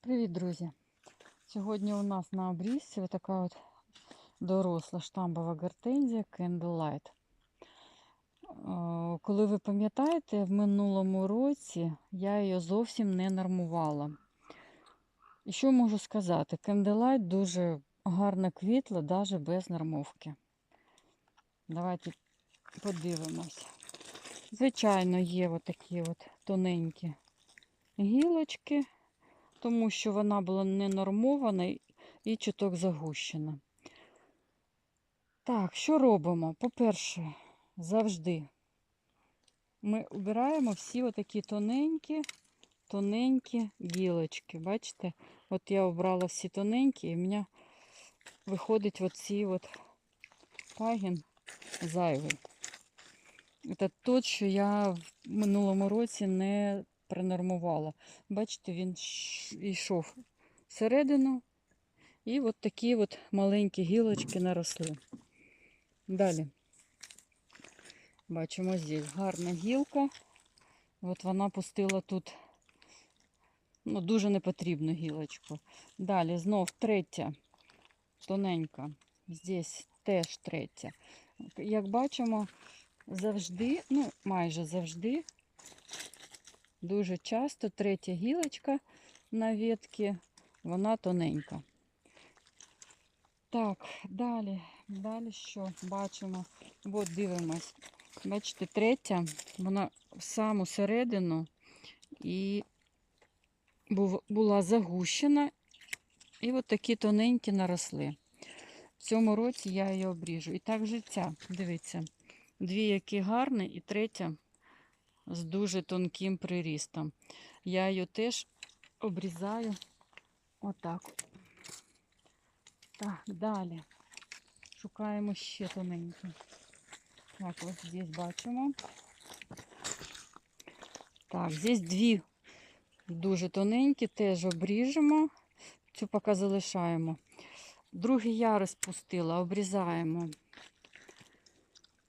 Привіт, друзі! Сьогодні у нас на обрізці ось така от доросла штамбова гортензія Candlelight. Е, Коли ви пам'ятаєте, в минулому році я її зовсім не нормувала. І що можу сказати? Candlelight дуже гарно квітла, навіть без нормовки. Давайте подивимось. Звичайно, є отакі от тоненькі гілочки тому що вона була не нормована і чуток загущена. Так, що робимо? По-перше, завжди ми обираємо всі отакі тоненькі, тоненькі гілочки. Бачите? От я обрала всі тоненькі, і в мене виходить оці от пагін зайвий. Це тот, що я в минулому році не пронормувала. Бачите, він йшов всередину, і от такі от маленькі гілочки наросли. Далі. Бачимо здесь гарна гілка. От вона пустила тут ну, дуже непотрібну гілочку. Далі знов третя, тоненька. Здесь теж третя. Як бачимо, завжди, ну майже завжди Дуже часто третя гілочка на ветці, вона тоненька. Так, далі, далі що бачимо? От дивимось. Бачите, третя, вона в саму середину і була загущена, і от такі тоненькі наросли. В цьому році я її обріжу. І так життя. Дивіться, дві які гарні, і третя з дуже тонким прирістом. Я її теж обрізаю отак. Так, далі. Шукаємо ще тоненькі. Так, ось здесь бачимо. Так, здесь дві дуже тоненькі, теж обріжемо. Цю поки залишаємо. Другий ярус пустила, обрізаємо.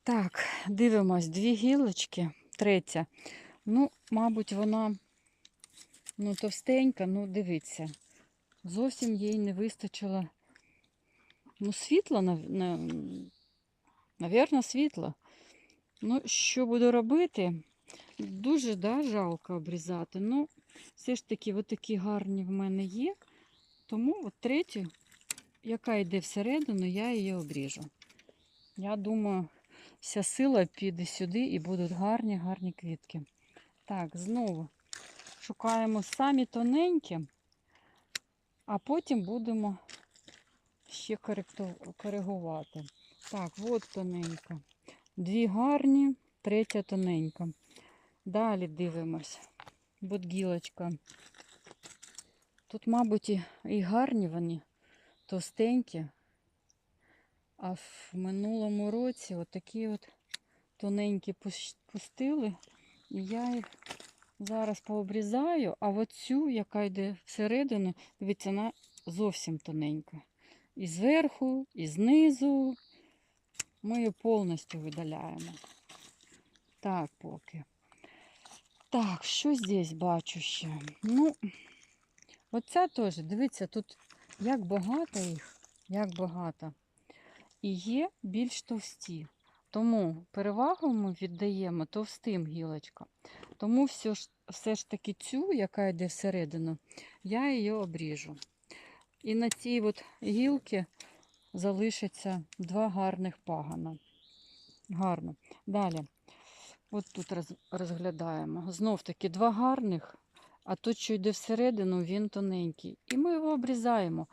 Так, дивимось, дві гілочки третя. Ну, мабуть, вона ну, товстенька, ну, дивіться. Зовсім їй не вистачило. Ну, світла, нав- на- навірно, світла. Ну, що буду робити? Дуже да, жалко обрізати. Ну, все ж таки, от такі гарні в мене є. Тому от третю, яка йде всередину, я її обріжу. Я думаю, вся сила піде сюди і будуть гарні, гарні квітки. Так, знову шукаємо самі тоненькі, а потім будемо ще коригувати. Так, от тоненька. Дві гарні, третя тоненька. Далі дивимось. От гілочка. Тут, мабуть, і гарні вони, товстенькі. А в минулому році отакі от тоненькі пустили. І я їх зараз пообрізаю, а оцю, яка йде всередину, дивіться, вона зовсім тоненька. І зверху, і знизу. Ми її повністю видаляємо. Так, поки. Так, що здесь бачу ще? Ну, оця теж, дивіться, тут як багато їх, як багато і є більш товсті. Тому перевагу ми віддаємо товстим гілочкам. Тому все ж, все ж таки цю, яка йде всередину, я її обріжу. І на цій от гілці залишиться два гарних пагана. Гарно. Далі, от тут розглядаємо. Знов таки два гарних, а тут, що йде всередину, він тоненький. І ми його обрізаємо.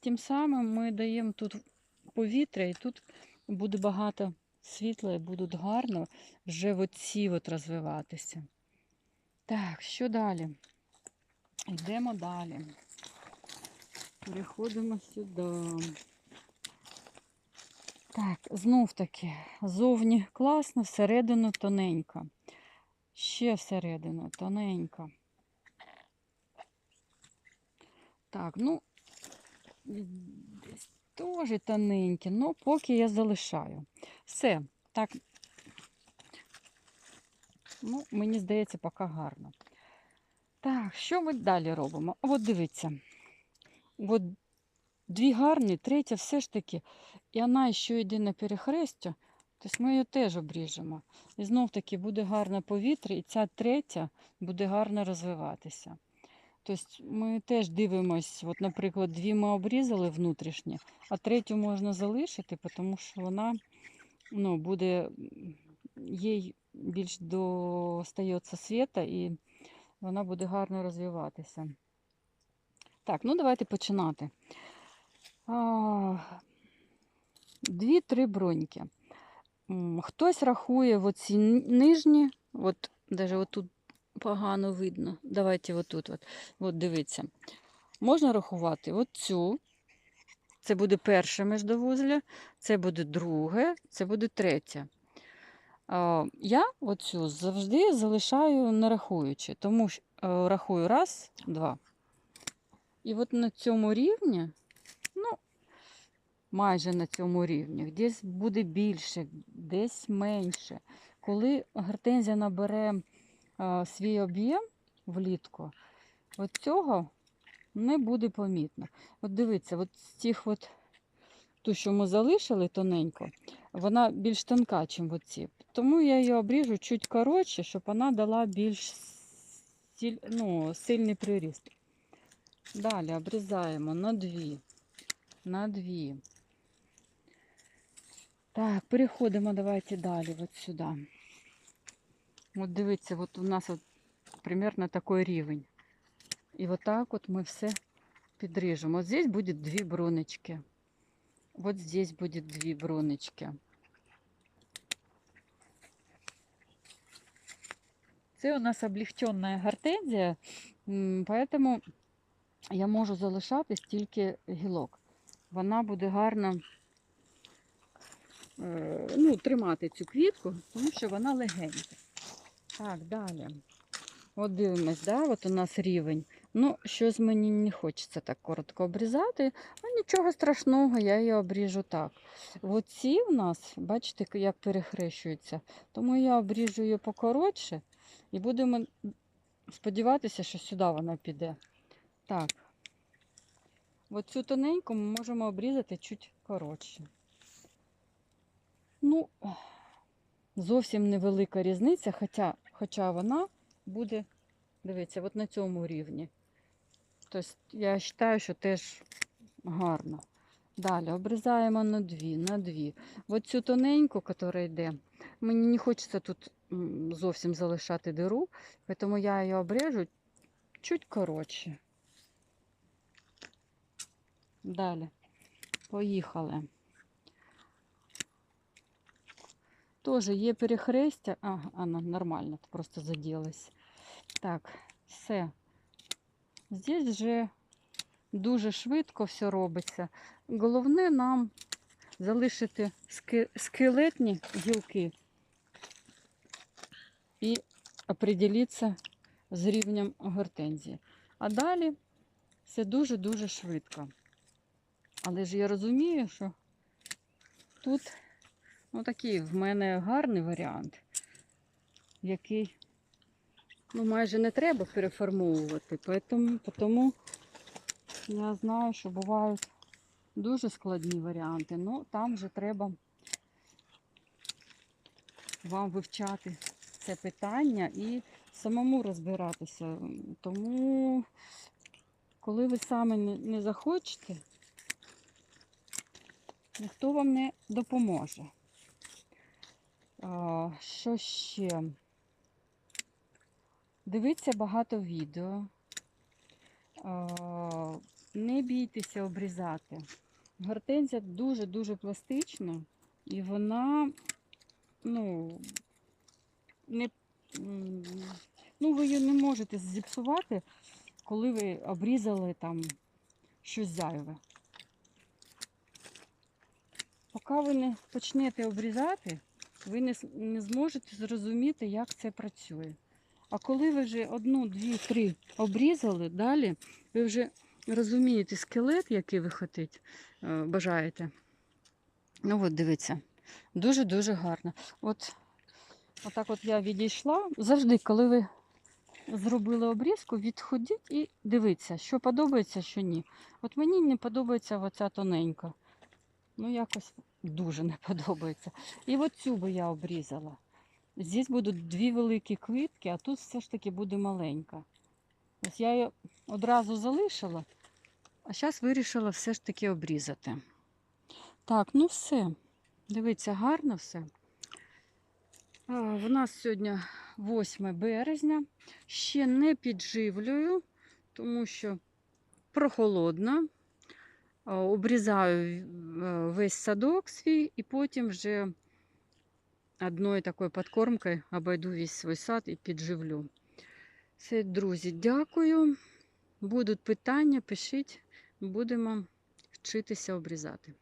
Тим самим ми даємо тут повітря, і тут буде багато світла, і будуть гарно вже оці от розвиватися. Так, що далі? Йдемо далі. Переходимо сюди. Так, знов таки, зовні класно, всередину тоненька. Ще всередину тоненька. Так, ну, десь теж тоненькі, ну поки я залишаю. Все, так. Ну, мені здається, поки гарно. Так, що ми далі робимо? От дивіться. От дві гарні, третя все ж таки. І вона ще йде на перехрестя, тобто ми її теж обріжемо. І знов таки буде гарне повітря, і ця третя буде гарно розвиватися. Тобто ми теж дивимось, от, наприклад, дві ми обрізали внутрішні, а третю можна залишити, тому що вона ну, буде, їй більш достається світа і вона буде гарно розвиватися. Так, ну давайте починати. Дві-три броньки. Хтось рахує оці нижні, от навіть отут погано видно. Давайте отут. От, от дивіться. Можна рахувати оцю. Це буде перше міждовузля, це буде друге, це буде третє. Я оцю завжди залишаю не рахуючи, тому що е, рахую раз, два. І от на цьому рівні, ну, майже на цьому рівні, десь буде більше, десь менше. Коли гортензія набере свій об'єм влітку, от цього не буде помітно. От дивіться, от з цих от, ту, що ми залишили тоненько, вона більш тонка, ніж оці. Тому я її обріжу чуть коротше, щоб вона дала більш сіль, ну, сильний приріст. Далі обрізаємо на дві. На дві. Так, переходимо давайте далі от сюди. От дивіться, от у нас от примерно такий рівень. І вот так вот мы все підріжемо. Вот здесь будет дві бронечки. Вот здесь будет дві бронечки. Це у нас облегченная гортензія, поэтому я можу залишати тільки гілок. Вона буде гарно е, ну, тримати цю квітку, тому що вона легенька. Так, далі. От дивимось, да? от у нас рівень. Ну, щось мені не хочеться так коротко обрізати. Ну, нічого страшного, я її обріжу так. Оці у нас, бачите, як перехрещуються. Тому я обріжу її покоротше і будемо сподіватися, що сюди вона піде. Так. Оцю тоненьку ми можемо обрізати чуть коротше. Ну, зовсім невелика різниця, хоча, хоча вона буде, дивіться, от на цьому рівні. Тобто я вважаю, що теж гарно. Далі обрізаємо на дві, на дві. От цю тоненьку, яка йде, мені не хочеться тут зовсім залишати диру, тому я її обрежу чуть коротше. Далі. Поїхали. Тоже є перехрестя. А, ано, нормально, просто заділась. Так, все. Здесь вже дуже швидко все робиться. Головне нам залишити скелетні гілки і определитися з рівнем гортензії. А далі все дуже-дуже швидко. Але ж я розумію, що тут ну, такий в мене гарний варіант, який ну, майже не треба переформовувати. Поэтому, тому я знаю, що бувають дуже складні варіанти. Ну, там вже треба вам вивчати це питання і самому розбиратися. Тому, коли ви саме не захочете, ніхто вам не допоможе. Що ще? Дивіться багато відео. Не бійтеся обрізати. Гортензія дуже-дуже пластична, і вона, ну, не, ну, ви її не можете зіпсувати, коли ви обрізали там щось зайве. Поки ви не почнете обрізати, ви не, не зможете зрозуміти, як це працює. А коли ви вже одну, дві, три обрізали, далі ви вже розумієте скелет, який ви хотите, е, бажаєте. Ну от дивіться, дуже-дуже гарно. От, отак от я відійшла. Завжди, коли ви зробили обрізку, відходіть і дивіться, що подобається, що ні. От мені не подобається оця тоненька. Ну, якось дуже не подобається. І от цю би я обрізала. Здесь будуть дві великі квітки, а тут все ж таки буде маленька. Ось я її одразу залишила, а зараз вирішила все ж таки обрізати. Так, ну все. Дивіться, гарно все. В нас сьогодні 8 березня. Ще не підживлюю, тому що прохолодно. Обрізаю весь садок свій і потім вже одною такою подкормкою обойду весь свій сад і підживлю. Все, друзі, дякую. Будуть питання, пишіть, будемо вчитися обрізати.